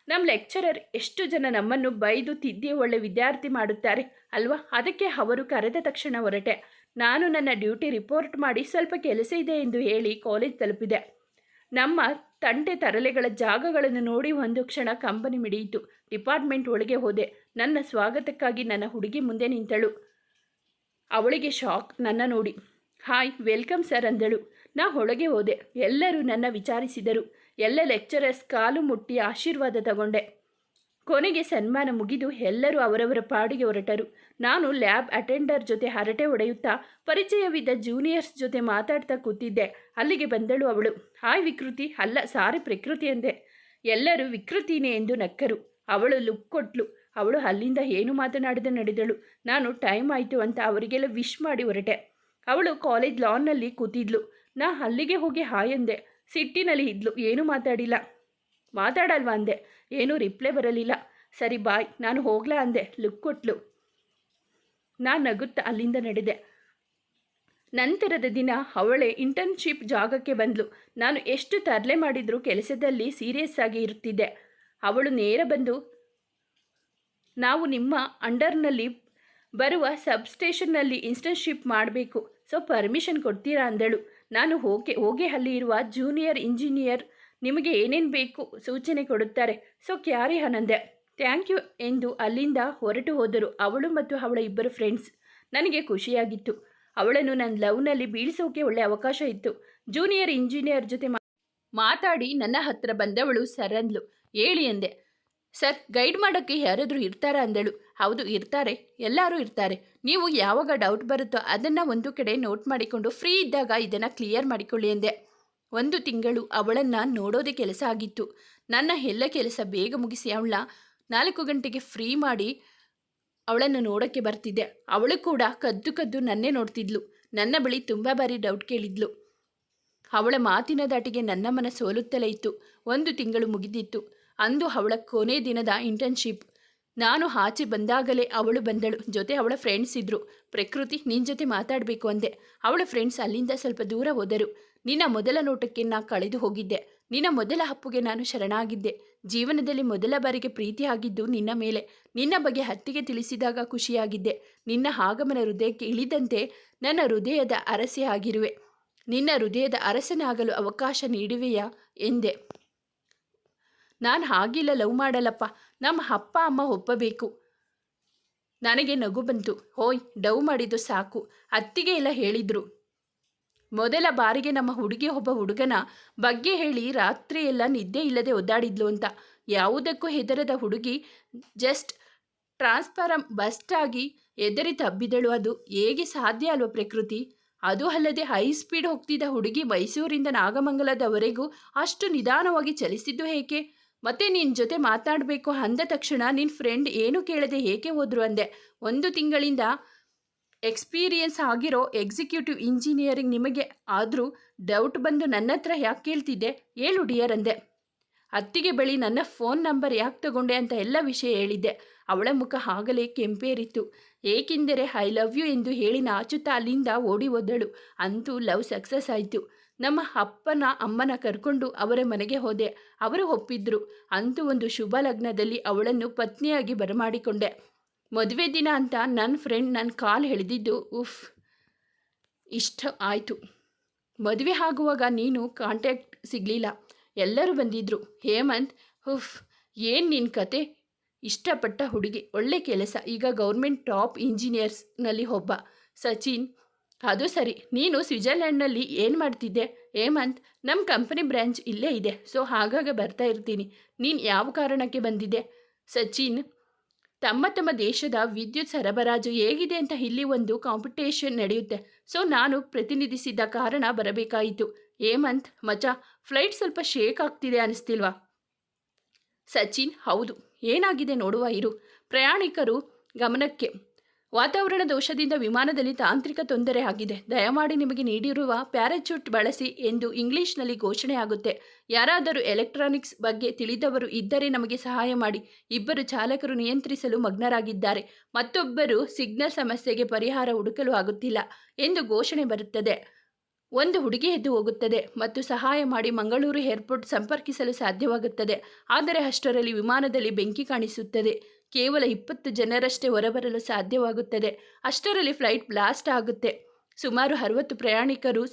ನಮ್ಮ ಲೆಕ್ಚರರ್ ಎಷ್ಟು ಜನ ನಮ್ಮನ್ನು ಬೈದು ತಿದ್ದಿ ಒಳ್ಳೆ ವಿದ್ಯಾರ್ಥಿ ಮಾಡುತ್ತಾರೆ ಅಲ್ವಾ? ಅದಕ್ಕೆ ಅವರು ಕರೆದ ತಕ್ಷಣ ಹೊರಟೆ. ನಾನು ನನ್ನ ಡ್ಯೂಟಿ ರಿಪೋರ್ಟ್ ಮಾಡಿ ಸ್ವಲ್ಪ ಕೆಲಸ ಇದೆ ಎಂದು ಹೇಳಿ ಕಾಲೇಜ್ ತಲುಪಿದೆ. ನಮ್ಮ ತಂಟೆ ತರಲೆಗಳ ಜಾಗಗಳನ್ನು ನೋಡಿ ಒಂದು ಕ್ಷಣ ಕಂಪನಿ ಮಿಡಿಯಿತು. ಡಿಪಾರ್ಟ್ಮೆಂಟ್ ಒಳಗೆ ಹೋದೆ. ನನ್ನ ಸ್ವಾಗತಕ್ಕಾಗಿ ನನ್ನ ಹುಡುಗಿ ಮುಂದೆ ನಿಂತಳು. ಅವಳಿಗೆ ಶಾಕ್ ನನ್ನ ನೋಡಿ. ಹಾಯ್, ವೆಲ್ಕಮ್ ಸರ್ ಅಂದಳು. ನಾ ಒಳಗೆ ಹೋದೆ. ಎಲ್ಲರೂ ನನ್ನ ವಿಚಾರಿಸಿದರು. ಎಲ್ಲ ಲೆಕ್ಚರರ್ಸ್ ಕಾಲು ಮುಟ್ಟಿ ಆಶೀರ್ವಾದ ತಗೊಂಡೆ. ಕೊನೆಗೆ ಸನ್ಮಾನ ಮುಗಿದು ಎಲ್ಲರೂ ಅವರವರ ಪಾಡಿಗೆ ಹೊರಟರು. ನಾನು ಲ್ಯಾಬ್ ಅಟೆಂಡರ್ ಜೊತೆ ಹರಟೆ ಹೊಡೆಯುತ್ತಾ, ಪರಿಚಯವಿದ್ದ ಜೂನಿಯರ್ಸ್ ಜೊತೆ ಮಾತಾಡ್ತಾ ಕೂತಿದ್ದೆ. ಅಲ್ಲಿಗೆ ಬಂದಳು ಅವಳು. ಹಾಯ್, ವಿಕೃತಿ. ಅಲ್ಲ, ಸಾರಿ, ಪ್ರಕೃತಿ ಅಂದೆ. ಎಲ್ಲರೂ ವಿಕೃತಿನೇ ಎಂದು ನಕ್ಕರು. ಅವಳು ಲುಕ್ ಕೊಟ್ಲು. ಅವಳು ಅಲ್ಲಿಂದ ಏನು ಮಾತನಾಡದೆ ನಡೆದಳು. ನಾನು ಟೈಮ್ ಆಯಿತು ಅಂತ ಅವರಿಗೆಲ್ಲ ವಿಶ್ ಮಾಡಿ ಹೊರಟೆ. ಅವಳು ಕಾಲೇಜ್ ಲಾನ್ನಲ್ಲಿ ಕೂತಿದ್ಲು. ನಾ ಅಲ್ಲಿಗೆ ಹೋಗಿ ಹಾಯ್ ಅಂದೆ. ಸಿಟ್ಟಿನಲ್ಲಿ ಇದ್ಲು. ಏನೂ ಮಾತಾಡಿಲ್ಲ. ಮಾತಾಡಲ್ವಾ ಅಂದೆ. ಏನೂ ರಿಪ್ಲೈ ಬರಲಿಲ್ಲ. ಸರಿ, ಬಾಯ್. ನಾನು ಹೋಗ್ಲಾ ಅಂದೆ. ಲುಕ್ ಕೊಟ್ಲು. ನಾನು ನಗುತ್ತಾ ಅಲ್ಲಿಂದ ನಡೆದೆ. ನಂತರದ ದಿನ ಅವಳೇ ಇಂಟರ್ನ್ಶಿಪ್ ಜಾಗಕ್ಕೆ ಬಂದಳು ನಾನು ಎಷ್ಟು ತರಲೆ ಮಾಡಿದರೂ ಕೆಲಸದಲ್ಲಿ ಸೀರಿಯಸ್ ಆಗಿ ಇರುತ್ತಿದ್ದೆ ಅವಳು ನೇರ ಬಂದು ನಾವು ನಿಮ್ಮ ಅಂಡರ್ನಲ್ಲಿ ಬರುವ ಸಬ್ಸ್ಟೇಷನ್ನಲ್ಲಿ ಇನ್ಸ್ಟರ್ನ್ಶಿಪ್ ಮಾಡಬೇಕು. ಸೊ, ಪರ್ಮಿಷನ್ ಕೊಡ್ತೀರಾ ಅಂದಳು. ನಾನು ಹೋಗಿ ಹೋಗಿ ಅಲ್ಲಿ ಇರುವ ಜೂನಿಯರ್ ಇಂಜಿನಿಯರ್ ನಿಮಗೆ ಏನೇನು ಬೇಕು ಸೂಚನೆ ಕೊಡುತ್ತಾರೆ. ಸೊ, ಕ್ಯಾರಿ ಹನಂದೆ ಥ್ಯಾಂಕ್ ಯು ಎಂದು ಅಲ್ಲಿಂದ ಹೊರಟು ಹೋದರು. ಅವಳು ಮತ್ತು ಅವಳ ಇಬ್ಬರು ಫ್ರೆಂಡ್ಸ್. ನನಗೆ ಖುಷಿಯಾಗಿತ್ತು. ಅವಳನ್ನು ನನ್ನ ಲವ್ನಲ್ಲಿ ಬೀಳಿಸೋಕೆ ಒಳ್ಳೆ ಅವಕಾಶ ಇತ್ತು. ಜೂನಿಯರ್ ಇಂಜಿನಿಯರ್ ಜೊತೆ ಮಾತಾಡಿ ನನ್ನ ಹತ್ರ ಬಂದವಳು ಸರ್ ಅಂದ್ಲು ಹೇಳಿ ಅಂದೆ ಸರ್, ಗೈಡ್ ಮಾಡೋಕ್ಕೆ ಯಾರಾದರೂ ಇರ್ತಾರಾ ಅಂದಳು. ಹೌದು, ಇರ್ತಾರೆ. ಎಲ್ಲರೂ ಇರ್ತಾರೆ. ನೀವು ಯಾವಾಗ ಡೌಟ್ ಬರುತ್ತೋ ಅದನ್ನು ಒಂದು ಕಡೆ ನೋಟ್ ಮಾಡಿಕೊಂಡು ಫ್ರೀ ಇದ್ದಾಗ ಇದನ್ನು ಕ್ಲಿಯರ್ ಮಾಡಿಕೊಳ್ಳಿ ಎಂದೆ ಒಂದು ತಿಂಗಳು ಅವಳನ್ನು ನೋಡೋದೇ ಕೆಲಸ ಆಗಿತ್ತು. ನನ್ನ ಎಲ್ಲ ಕೆಲಸ ಬೇಗ ಮುಗಿಸಿ ಅವಳ ನಾಲ್ಕು ಗಂಟೆಗೆ ಫ್ರೀ ಮಾಡಿ ಅವಳನ್ನು ನೋಡೋಕ್ಕೆ ಬರ್ತಿದ್ದೆ. ಅವಳು ಕೂಡ ಕದ್ದು ಕದ್ದು ನನ್ನೇ ನೋಡ್ತಿದ್ಲು. ನನ್ನ ಬಳಿ ತುಂಬ ಬಾರಿ ಡೌಟ್ ಕೇಳಿದ್ಲು. ಅವಳ ಮಾತಿನ ದಾಟಿಗೆ ನನ್ನ ಮನ ಸೋಲುತ್ತಲೇ ಇತ್ತು. ಒಂದು ತಿಂಗಳು ಮುಗಿದಿತ್ತು. ಅಂದು ಅವಳ ಕೊನೆ ದಿನದ ಇಂಟರ್ನ್ಶಿಪ್ ನಾನು ಆಚೆ ಬಂದಾಗಲೇ ಅವಳು ಬಂದಳು. ಜೊತೆ ಅವಳ ಫ್ರೆಂಡ್ಸ್ ಇದ್ದರು ಪ್ರಕೃತಿ ನಿನ್ನ ಜೊತೆ ಮಾತಾಡಬೇಕು ಅಂದೆ. ಅವಳ ಫ್ರೆಂಡ್ಸ್ ಅಲ್ಲಿಂದ ಸ್ವಲ್ಪ ದೂರ ಹೋದರು. ನಿನ್ನ ಮೊದಲ ನೋಟಕ್ಕೆ ನಾ ಕಳೆದು ಹೋಗಿದ್ದೆ. ನಿನ್ನ ಮೊದಲ ಹಪ್ಪುಗೆ ನಾನು ಶರಣಾಗಿದ್ದೆ. ಜೀವನದಲ್ಲಿ ಮೊದಲ ಬಾರಿಗೆ ಪ್ರೀತಿಯಾಗಿದ್ದು ನಿನ್ನ ಮೇಲೆ. ನಿನ್ನ ಬಗ್ಗೆ ಹತ್ತಿಗೆ ತಿಳಿಸಿದಾಗ ಖುಷಿಯಾಗಿದ್ದೆ. ನಿನ್ನ ಆಗಮನ ಹೃದಯಕ್ಕೆ ಇಳಿದಂತೆ ನನ್ನ ಹೃದಯದ ಅರಸೆ ಆಗಿರುವೆ. ನಿನ್ನ ಹೃದಯದ ಅರಸನಾಗಲು ಅವಕಾಶ ನೀಡುವೆಯಾ? ಎಂದೆ. ನಾನು ಹಾಗಿಲ್ಲ ಲವ್ ಮಾಡಲ್ಲಪ್ಪ. ನಮ್ಮ ಅಪ್ಪ, ಅಮ್ಮ ಒಪ್ಪಬೇಕು. ನನಗೆ ನಗು ಬಂತು. ಹೋಯ್ ಡವ್ ಮಾಡಿದ್ದು ಸಾಕು. ಅತ್ತಿಗೆ ಎಲ್ಲ ಹೇಳಿದ್ರು. ಮೊದಲ ಬಾರಿಗೆ ನಮ್ಮ ಹುಡುಗಿ ಒಬ್ಬ ಹುಡುಗನ ಬಗ್ಗೆ ಹೇಳಿ ರಾತ್ರಿ ಎಲ್ಲ ನಿದ್ದೆ ಇಲ್ಲದೆ ಒದ್ದಾಡಿದ್ಲು ಅಂತ. ಯಾವುದಕ್ಕೂ ಹೆದರದ ಹುಡುಗಿ ಜಸ್ಟ್ ಟ್ರಾನ್ಸ್ಫಾರಮ್ ಬಸ್ಟ್ ಆಗಿ ಎದರಿ ತಬ್ಬಿದಳು ಅದು. ಹೇಗೆ ಸಾಧ್ಯ ಅಲ್ವ ಪ್ರಕೃತಿ? ಅದು ಅಲ್ಲದೆ ಹೈ ಸ್ಪೀಡ್ ಹೋಗ್ತಿದ್ದ ಹುಡುಗಿ ಮೈಸೂರಿಂದ ನಾಗಮಂಗಲದವರೆಗೂ ಅಷ್ಟು ನಿಧಾನವಾಗಿ ಚಲಿಸಿದ್ದು ಏಕೆ ಮತ್ತೆ ನಿನ್ನ ಜೊತೆ ಮಾತಾಡಬೇಕು ಅಂದ ತಕ್ಷಣ ನಿನ್ನ ಫ್ರೆಂಡ್ ಏನು ಕೇಳದೆ ಏಕೆ ಹೋದ್ರು ಅಂದೆ. ಒಂದು ತಿಂಗಳಿಂದ ಎಕ್ಸ್ಪೀರಿಯನ್ಸ್ ಆಗಿರೋ ಎಕ್ಸಿಕ್ಯೂಟಿವ್ ಇಂಜಿನಿಯರಿಂಗ್ ನಿಮಗೆ ಆದರೂ ಡೌಟ್ ಬಂದು ನನ್ನ ಹತ್ರ ಯಾಕೆ ಕೇಳ್ತಿದ್ದೆ? ಹೇಳು ಡಿಯರ್ ಅಂದೆ. ಅತ್ತಿಗೆ ಬಳಿ ನನ್ನ ಫೋನ್ ನಂಬರ್ ಯಾಕೆ ತಗೊಂಡೆ ಅಂತ ಎಲ್ಲ ವಿಷಯ ಹೇಳಿದ್ದೆ. ಅವಳ ಮುಖ ಆಗಲೇ ಕೆಂಪೇರಿತ್ತು. ಏಕೆಂದರೆ ಐ ಲವ್ ಯು ಎಂದು ಹೇಳಿ ನಾಚುತ್ತಾ ಅಲ್ಲಿಂದ ಓಡಿ ಹೋದಳು. ಅಂತೂ ಲವ್ ಸಕ್ಸಸ್ ಆಯಿತು. ನಮ್ಮ ಅಪ್ಪನ, ಅಮ್ಮನ ಕರ್ಕೊಂಡು ಅವರ ಮನೆಗೆ ಹೋದೆ. ಅವರು ಒಪ್ಪಿದ್ರು. ಅಂತೂ ಒಂದು ಶುಭ ಲಗ್ನದಲ್ಲಿ ಅವಳನ್ನು ಪತ್ನಿಯಾಗಿ ಬರಮಾಡಿಕೊಂಡೆ. ಮದುವೆ ದಿನ ಅಂತ ನನ್ನ ಫ್ರೆಂಡ್ ನನ್ನ ಕಾಲು ಎಳೆದಿದ್ದು, ಉಫ್, ಇಷ್ಟ ಆಯಿತು. ಮದುವೆ ಆಗುವಾಗ ನೀನು ಕಾಂಟ್ಯಾಕ್ಟ್ ಸಿಗಲಿಲ್ಲ. ಎಲ್ಲರೂ ಬಂದಿದ್ದರು ಹೇಮಂತ್, ಉಫ್, ಏನು ನಿನ್ನ ಕತೆ? ಇಷ್ಟಪಟ್ಟ ಹುಡುಗಿ. ಒಳ್ಳೆ ಕೆಲಸ. ಈಗ ಗೌರ್ಮೆಂಟ್ ಟಾಪ್ ಇಂಜಿನಿಯರ್ಸ್ನಲ್ಲಿ ಒಬ್ಬ. ಸಚಿನ್ ಅದು ಸರಿ. ನೀನು ಸ್ವಿಟ್ಜರ್ಲ್ಯಾಂಡ್ನಲ್ಲಿ ಏನು ಮಾಡ್ತಿದ್ದೆ? ಹೇಮಂತ್ ನಮ್ಮ ಕಂಪನಿ ಬ್ರ್ಯಾಂಚ್ ಇಲ್ಲೇ ಇದೆ, ಸೊ ಹಾಗಾಗ ಬರ್ತಾ ಇರ್ತೀನಿ. ನೀನು ಯಾವ ಕಾರಣಕ್ಕೆ ಬಂದಿದ್ದೆ? ಸಚಿನ್, ತಮ್ಮ ತಮ್ಮ ದೇಶದ ವಿದ್ಯುತ್ ಸರಬರಾಜು ಹೇಗಿದೆ ಅಂತ ಇಲ್ಲಿ ಒಂದು ಕಾಂಪಿಟೇಷನ್ ನಡೆಯುತ್ತೆ. ಸೊ ನಾನು ಪ್ರತಿನಿಧಿಸಿದ್ದ ಕಾರಣ ಬರಬೇಕಾಯಿತು. ಹೇಮಂತ್ ಮಚಾ, ಫ್ಲೈಟ್ ಸ್ವಲ್ಪ ಶೇಕ್ ಆಗ್ತಿದೆ ಅನಿಸ್ತಿಲ್ವಾ? ಸಚಿನ್, ಹೌದು. ಏನಾಗಿದೆ ನೋಡುವ ಇರು. ಪ್ರಯಾಣಿಕರು ಗಮನಕ್ಕೆ ವಾತಾವರಣ ದೋಷದಿಂದ ವಿಮಾನದಲ್ಲಿ ತಾಂತ್ರಿಕ ತೊಂದರೆ ಆಗಿದೆ. ದಯಮಾಡಿ ನಿಮಗೆ ನೀಡಿರುವ ಪ್ಯಾರಾಚೂಟ್ ಬಳಸಿ ಎಂದು ಇಂಗ್ಲಿಷ್ನಲ್ಲಿ ಘೋಷಣೆ ಆಗುತ್ತೆ. ಯಾರಾದರೂ ಎಲೆಕ್ಟ್ರಾನಿಕ್ಸ್ ಬಗ್ಗೆ ತಿಳಿದವರು ಇದ್ದರೆ ನಮಗೆ ಸಹಾಯ ಮಾಡಿ. ಇಬ್ಬರು ಚಾಲಕರು ನಿಯಂತ್ರಿಸಲು ಮಗ್ನರಾಗಿದ್ದಾರೆ. ಮತ್ತೊಬ್ಬರು ಸಿಗ್ನಲ್ ಸಮಸ್ಯೆಗೆ ಪರಿಹಾರ ಹುಡುಕಲು ಆಗುತ್ತಿಲ್ಲ ಎಂದು ಘೋಷಣೆ ಬರುತ್ತದೆ. ಒಂದು ಹುಡುಗಿ ಎದ್ದು ಹೋಗುತ್ತದೆ ಮತ್ತು ಸಹಾಯ ಮಾಡಿ ಮಂಗಳೂರು ಏರ್ಪೋರ್ಟ್ ಸಂಪರ್ಕಿಸಲು ಸಾಧ್ಯವಾಗುತ್ತದೆ. ಆದರೆ ಅಷ್ಟರಲ್ಲಿ ವಿಮಾನದಲ್ಲಿ ಬೆಂಕಿ ಕಾಣಿಸುತ್ತದೆ. ಕೇವಲ ಇಪ್ಪತ್ತು ಜನರಷ್ಟೇ ಹೊರಬರಲು ಸಾಧ್ಯವಾಗುತ್ತದೆ. ಅಷ್ಟರಲ್ಲಿ ಫ್ಲೈಟ್ ಬ್ಲಾಸ್ಟ್ ಆಗುತ್ತೆ. ಸುಮಾರು ಅರವತ್ತು ಪ್ರಯಾಣಿಕರು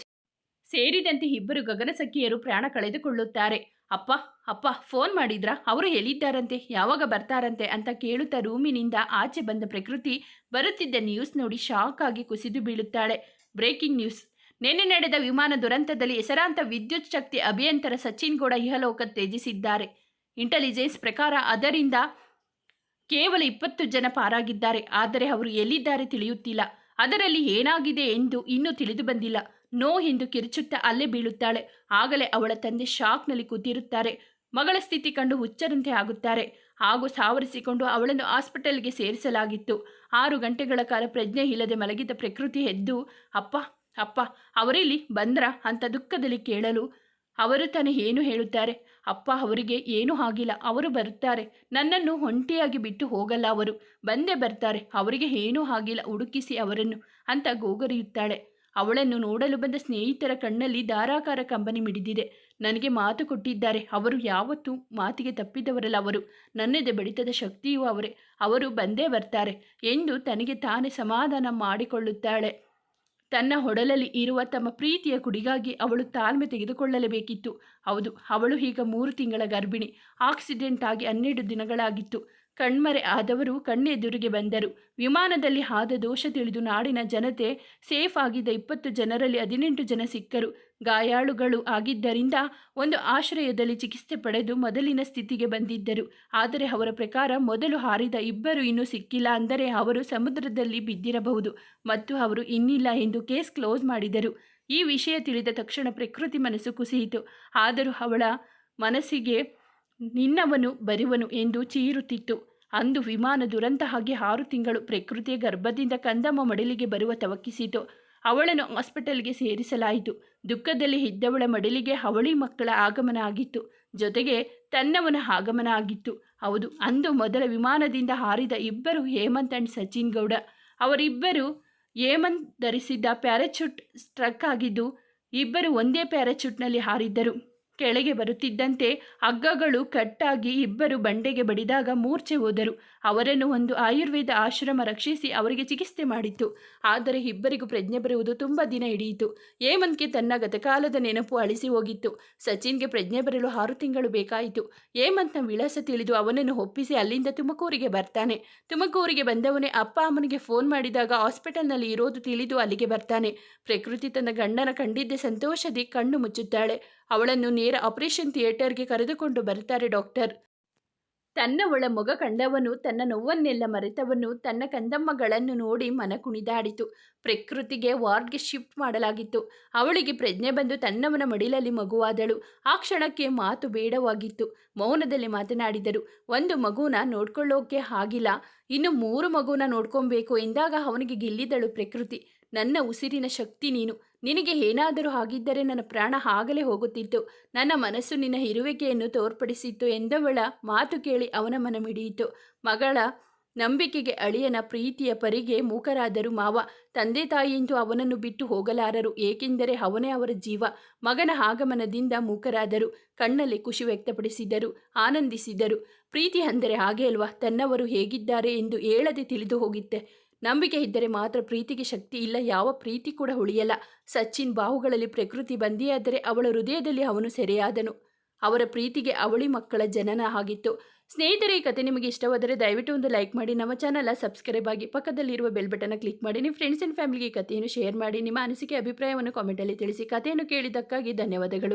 ಸೇರಿದಂತೆ ಇಬ್ಬರು ಗಗನಸಖಿಯರು ಪ್ರಾಣ ಕಳೆದುಕೊಳ್ಳುತ್ತಾರೆ. ಅಪ್ಪ ಅಪ್ಪ, ಫೋನ್ ಮಾಡಿದ್ರಾ? ಅವರು ಎಲ್ಲಿದ್ದಾರಂತೆ? ಯಾವಾಗ ಬರ್ತಾರಂತೆ? ಅಂತ ಕೇಳುತ್ತಾ ರೂಮಿನಿಂದ ಆಚೆ ಬಂದ ಪ್ರಕೃತಿ ಬರುತ್ತಿದ್ದ ನ್ಯೂಸ್ ನೋಡಿ ಶಾಕ್ ಆಗಿ ಕುಸಿದು ಬೀಳುತ್ತಾಳೆ. ಬ್ರೇಕಿಂಗ್ ನ್ಯೂಸ್ ನಿನ್ನೆ ನಡೆದ ವಿಮಾನ ದುರಂತದಲ್ಲಿ ಹೆಸರಾಂತ ವಿದ್ಯುತ್ ಶಕ್ತಿ ಅಭಿಯಂತರ ಸಚಿನ್ ಗೌಡ ಇಹಲೋಕ ತ್ಯಜಿಸಿದ್ದಾರೆ. ಇಂಟೆಲಿಜೆನ್ಸ್ ಪ್ರಕಾರ ಅದರಿಂದ ಕೇವಲ ಇಪ್ಪತ್ತು ಜನ ಪಾರಾಗಿದ್ದಾರೆ. ಆದರೆ ಅವರು ಎಲ್ಲಿದ್ದಾರೆ ತಿಳಿಯುತ್ತಿಲ್ಲ. ಅದರಲ್ಲಿ ಏನಾಗಿದೆ ಎಂದು ಇನ್ನೂ ತಿಳಿದು ಬಂದಿಲ್ಲ. ನೋ ಎಂದು ಕಿರುಚುತ್ತಾ ಅಲ್ಲೇ ಬೀಳುತ್ತಾಳೆ. ಆಗಲೇ ಅವಳ ತಂದೆ ಶಾಕ್ನಲ್ಲಿ ಕೂತಿರುತ್ತಾರೆ. ಮಗಳ ಸ್ಥಿತಿ ಕಂಡು ಹುಚ್ಚರಂತೆ ಆಗುತ್ತಾರೆ. ಹಾಗೂ ಸಾವರಿಸಿಕೊಂಡು ಅವಳನ್ನು ಹಾಸ್ಪಿಟಲ್ಗೆ ಸೇರಿಸಲಾಗಿತ್ತು. ಆರು ಗಂಟೆಗಳ ಕಾಲ ಪ್ರಜ್ಞೆ ಇಲ್ಲದೆ ಮಲಗಿದ ಪ್ರಕೃತಿ ಎದ್ದು ಅಪ್ಪ ಅಪ್ಪ, ಅವರಿಲ್ಲಿ ಬಂದ್ರ? ಅಂತ ದುಃಖದಲ್ಲಿ ಕೇಳಲು ಅವರು ತಾನೇ ಏನು ಹೇಳುತ್ತಾರೆ? ಅಪ್ಪ ಅವರಿಗೆ ಏನೂ ಆಗಿಲ್ಲ. ಅವರು ಬರುತ್ತಾರೆ. ನನ್ನನ್ನು ಒಂಟಿಯಾಗಿ ಬಿಟ್ಟು ಹೋಗಲ್ಲ ಅವರು. ಬಂದೇ ಬರ್ತಾರೆ. ಅವರಿಗೆ ಏನೂ ಆಗಿಲ್ಲ. ಹುಡುಕಿಸಿ ಅವರನ್ನು ಅಂತ ಗೋಗರಿಯುತ್ತಾಳೆ. ಅವಳನ್ನು ನೋಡಲು ಬಂದ ಸ್ನೇಹಿತರ ಕಣ್ಣಲ್ಲಿ ಧಾರಾಕಾರ ಕಂಬನಿ ಮಿಡಿದಿದೆ. ನನಗೆ ಮಾತು ಕೊಟ್ಟಿದ್ದಾರೆ. ಅವರು ಯಾವತ್ತೂ ಮಾತಿಗೆ ತಪ್ಪಿದವರಲ್ಲ ಅವರು. ನನ್ನದೇ ಬಡಿತದ ಶಕ್ತಿಯೂ ಅವರೇ. ಅವರು ಬಂದೇ ಬರ್ತಾರೆ ಎಂದು ತನಗೆ ತಾನೇ ಸಮಾಧಾನ ಮಾಡಿಕೊಳ್ಳುತ್ತಾಳೆ. ತನ್ನ ಹೊಡಲಲ್ಲಿ ಇರುವ ತಮ್ಮ ಪ್ರೀತಿಯ ಕುಡಿಗಾಗಿ ಅವಳು ತಾಳ್ಮೆ ತೆಗೆದುಕೊಳ್ಳಲೇಬೇಕಿತ್ತು. ಹೌದು, ಅವಳು ಈಗ ಮೂರು ತಿಂಗಳ ಗರ್ಭಿಣಿ. ಆಕ್ಸಿಡೆಂಟ್ ಆಗಿ ಹನ್ನೆರಡು ದಿನಗಳಾಗಿತ್ತು. ಕಣ್ಮರೆ ಆದವರು ಕಣ್ಣೆದುರಿಗೆ ಬಂದರು. ವಿಮಾನದಲ್ಲಿ ಆದ ದೋಷ ತಿಳಿದು ನಾಡಿನ ಜನತೆ ಸೇಫ್ ಆಗಿದ್ದ ಇಪ್ಪತ್ತು ಜನರಲ್ಲಿ ಹದಿನೆಂಟು ಜನ ಸಿಕ್ಕರು. ಗಾಯಾಳುಗಳು ಆಗಿದ್ದರಿಂದ ಒಂದು ಆಶ್ರಯದಲ್ಲಿ ಚಿಕಿತ್ಸೆ ಪಡೆದು ಮೊದಲಿನ ಸ್ಥಿತಿಗೆ ಬಂದಿದ್ದರು. ಆದರೆ ಅವರ ಪ್ರಕಾರ ಮೊದಲು ಹಾರಿದ ಇಬ್ಬರು ಇನ್ನೂ ಸಿಕ್ಕಿಲ್ಲ ಅಂದರೆ ಅವರು ಸಮುದ್ರದಲ್ಲಿ ಬಿದ್ದಿರಬಹುದು ಮತ್ತು ಅವರು ಇನ್ನಿಲ್ಲ ಎಂದು ಕೇಸ್ ಕ್ಲೋಸ್ ಮಾಡಿದರು. ಈ ವಿಷಯ ತಿಳಿದ ತಕ್ಷಣ ಪ್ರಕೃತಿ ಮನಸ್ಸು ಕುಸಿಯಿತು. ಆದರೂ ಅವಳ ಮನಸ್ಸಿಗೆ ನಿನ್ನವನು ಬರುವನು ಎಂದು ಚೀರುತ್ತಿತ್ತು. ಅಂದು ವಿಮಾನ ದುರಂತ ಹಾಗೆ ಆರು ತಿಂಗಳು ಪ್ರಕೃತಿಯ ಗರ್ಭದಿಂದ ಕಂದಮ್ಮ ಮಡಿಲಿಗೆ ಬರುವ ತವಕಿಸಿತು. ಅವಳನ್ನು ಹಾಸ್ಪಿಟಲ್ಗೆ ಸೇರಿಸಲಾಯಿತು. ದುಃಖದಲ್ಲಿ ಇದ್ದವಳ ಮಡಿಲಿಗೆ ಅವಳಿ ಮಕ್ಕಳ ಆಗಮನ ಆಗಿತ್ತು. ಜೊತೆಗೆ ತನ್ನವನ ಆಗಮನ ಆಗಿತ್ತು. ಹೌದು, ಅಂದು ಮೊದಲ ವಿಮಾನದಿಂದ ಹಾರಿದ ಇಬ್ಬರು ಹೇಮಂತ್ ಅಂಡ್ ಸಚಿನ್ ಗೌಡ. ಅವರಿಬ್ಬರು ಹೇಮಂತ್ ಧರಿಸಿದ್ದ ಪ್ಯಾರಾಚೂಟ್ ಸ್ಟ್ರಕ್ ಆಗಿದ್ದು, ಇಬ್ಬರು ಒಂದೇ ಪ್ಯಾರಾಚೂಟ್ನಲ್ಲಿ ಹಾರಿದ್ದರು. ಕೆಳಗೆ ಬರುತ್ತಿದ್ದಂತೆ ಹಗ್ಗಗಳು ಕಟ್ಟಾಗಿ ಇಬ್ಬರು ಬಂಡೆಗೆ ಬಡಿದಾಗ ಮೂರ್ಛೆ ಹೋದರು. ಅವರನ್ನು ಒಂದು ಆಯುರ್ವೇದ ಆಶ್ರಮ ರಕ್ಷಿಸಿ ಅವರಿಗೆ ಚಿಕಿತ್ಸೆ ಮಾಡಿತ್ತು. ಆದರೆ ಇಬ್ಬರಿಗೂ ಪ್ರಜ್ಞೆ ಬರುವುದು ತುಂಬ ದಿನ ಹಿಡಿಯಿತು. ಹೇಮಂತ್ಗೆ ತನ್ನ ಗತಕಾಲದ ನೆನಪು ಅಳಿಸಿ ಹೋಗಿತ್ತು. ಸಚಿನ್ಗೆ ಪ್ರಜ್ಞೆ ಬರಲು ಆರು ತಿಂಗಳು ಬೇಕಾಯಿತು. ಹೇಮಂತ್ನ ವಿಳಾಸ ತಿಳಿದು ಅವನನ್ನು ಒಪ್ಪಿಸಿ ಅಲ್ಲಿಂದ ತುಮಕೂರಿಗೆ ಬರ್ತಾನೆ. ತುಮಕೂರಿಗೆ ಬಂದವನೇ ಅಪ್ಪ ಅಮ್ಮನಿಗೆ ಫೋನ್ ಮಾಡಿದಾಗ ಹಾಸ್ಪಿಟಲ್ನಲ್ಲಿ ಇರೋದು ತಿಳಿದು ಅಲ್ಲಿಗೆ ಬರ್ತಾನೆ. ಪ್ರಕೃತಿ ತನ್ನ ಗಂಡನ ಕಂಡಿದ್ದೆ ಸಂತೋಷದಿ ಕಣ್ಣು ಮುಚ್ಚುತ್ತಾಳೆ. ಅವಳನ್ನು ನೇರ ಆಪರೇಷನ್ ಥಿಯೇಟರ್ಗೆ ಕರೆದುಕೊಂಡು ಬರ್ತಾರೆ ಡಾಕ್ಟರ್. ತನ್ನ ಒಳ ಮೊಗ ಕಂಡವನು, ತನ್ನ ನೋವನ್ನೆಲ್ಲ ಮರೆತವನು, ತನ್ನ ಕಂದಮ್ಮಗಳನ್ನು ನೋಡಿ ಮನ ಕುಣಿದಾಡಿತು. ಪ್ರಕೃತಿಗೆ ವಾರ್ಡ್ಗೆ ಶಿಫ್ಟ್ ಮಾಡಲಾಗಿತ್ತು. ಅವಳಿಗೆ ಪ್ರಜ್ಞೆ ಬಂದು ತನ್ನವನ ಮಡಿಲಲ್ಲಿ ಮಗುವಾದಳು. ಆ ಕ್ಷಣಕ್ಕೆ ಮಾತು ಬೇಡವಾಗಿತ್ತು. ಮೌನದಲ್ಲಿ ಮಾತನಾಡಿದರು, ಒಂದು ಮಗುನ ನೋಡ್ಕೊಳ್ಳೋಕೆ ಆಗಿಲ್ಲ. ಇನ್ನು ಮೂರು ಮಗುನ ನೋಡ್ಕೊಬೇಕು. ಎಂದಾಗ ಅವನಿಗೆ ಗಿಲ್ಲಿದಳು ಪ್ರಕೃತಿ. ನನ್ನ ಉಸಿರಿನ ಶಕ್ತಿ ನೀನು. ನಿನಗೆ ಏನಾದರೂ ಆಗಿದ್ದರೆ ನನ್ನ ಪ್ರಾಣ ಆಗಲೇ ಹೋಗುತ್ತಿತ್ತು. ನನ್ನ ಮನಸ್ಸು ನಿನ್ನ ಇರುವಿಕೆಯನ್ನು ತೋರ್ಪಡಿಸಿತ್ತು ಎಂದವಳ ಮಾತು ಕೇಳಿ ಅವನ ಮನ ಮಿಡಿಯಿತು. ಮಗಳ ನಂಬಿಕೆಗೆ ಅಳಿಯನ ಪ್ರೀತಿಯ ಪರಿಗೆ ಮೂಕರಾದರು ಮಾವ. ತಂದೆ ತಾಯಿಯಂತೂ ಅವನನ್ನು ಬಿಟ್ಟು ಹೋಗಲಾರರು, ಏಕೆಂದರೆ ಅವನೇ ಅವರ ಜೀವ. ಮಗನ ಆಗಮನದಿಂದ ಮೂಕರಾದರು, ಕಣ್ಣಲ್ಲಿ ಖುಷಿ ವ್ಯಕ್ತಪಡಿಸಿದರು, ಆನಂದಿಸಿದರು. ಪ್ರೀತಿ ಅಂದರೆ ಹಾಗೆ ಅಲ್ವಾ? ತನ್ನವರು ಹೇಗಿದ್ದಾರೆ ಎಂದು ಹೇಳದೆ ತಿಳಿದು ಹೋಗಿತ್ತೆ. ನಂಬಿಕೆ ಇದ್ದರೆ ಮಾತ್ರ ಪ್ರೀತಿಗೆ ಶಕ್ತಿ ಇಲ್ಲ, ಯಾವ ಪ್ರೀತಿ ಕೂಡ ಉಳಿಯಲ್ಲ. ಸಚಿನ್ ಬಾಹುಗಳಲ್ಲಿ ಪ್ರಕೃತಿ ಬಂದಿಯಾದರೆ ಅವಳ ಹೃದಯದಲ್ಲಿ ಅವನು ಸೆರೆಯಾದನು. ಅವರ ಪ್ರೀತಿಗೆ ಅವಳಿ ಮಕ್ಕಳ ಜನನ ಆಗಿತ್ತು. ಸ್ನೇಹಿತರೆ, ಈ ಕತೆ ನಿಮಗೆ ಇಷ್ಟವಾದರೆ ದಯವಿಟ್ಟು ಒಂದು ಲೈಕ್ ಮಾಡಿ, ನಮ್ಮ ಚಾನಲ್ ಸಬ್ಸ್ಕ್ರೈಬ್ ಆಗಿ ಪಕ್ಕದಲ್ಲಿರುವ ಬೆಲ್ ಬಟನ್ ಕ್ಲಿಕ್ ಮಾಡಿ, ನಿಮ್ಮ ಫ್ರೆಂಡ್ಸ್ ಆ್ಯಂಡ್ ಫ್ಯಾಮಿಲಿಗೆ ಕಥೆಯನ್ನು ಶೇರ್ ಮಾಡಿ, ನಿಮ್ಮ ಅನಿಸಿಕೆ, ಅಭಿಪ್ರಾಯವನ್ನು ಕಾಮೆಂಟಲ್ಲಿ ತಿಳಿಸಿ. ಕಥೆಯನ್ನು ಕೇಳಿದ್ದಕ್ಕಾಗಿ ಧನ್ಯವಾದಗಳು.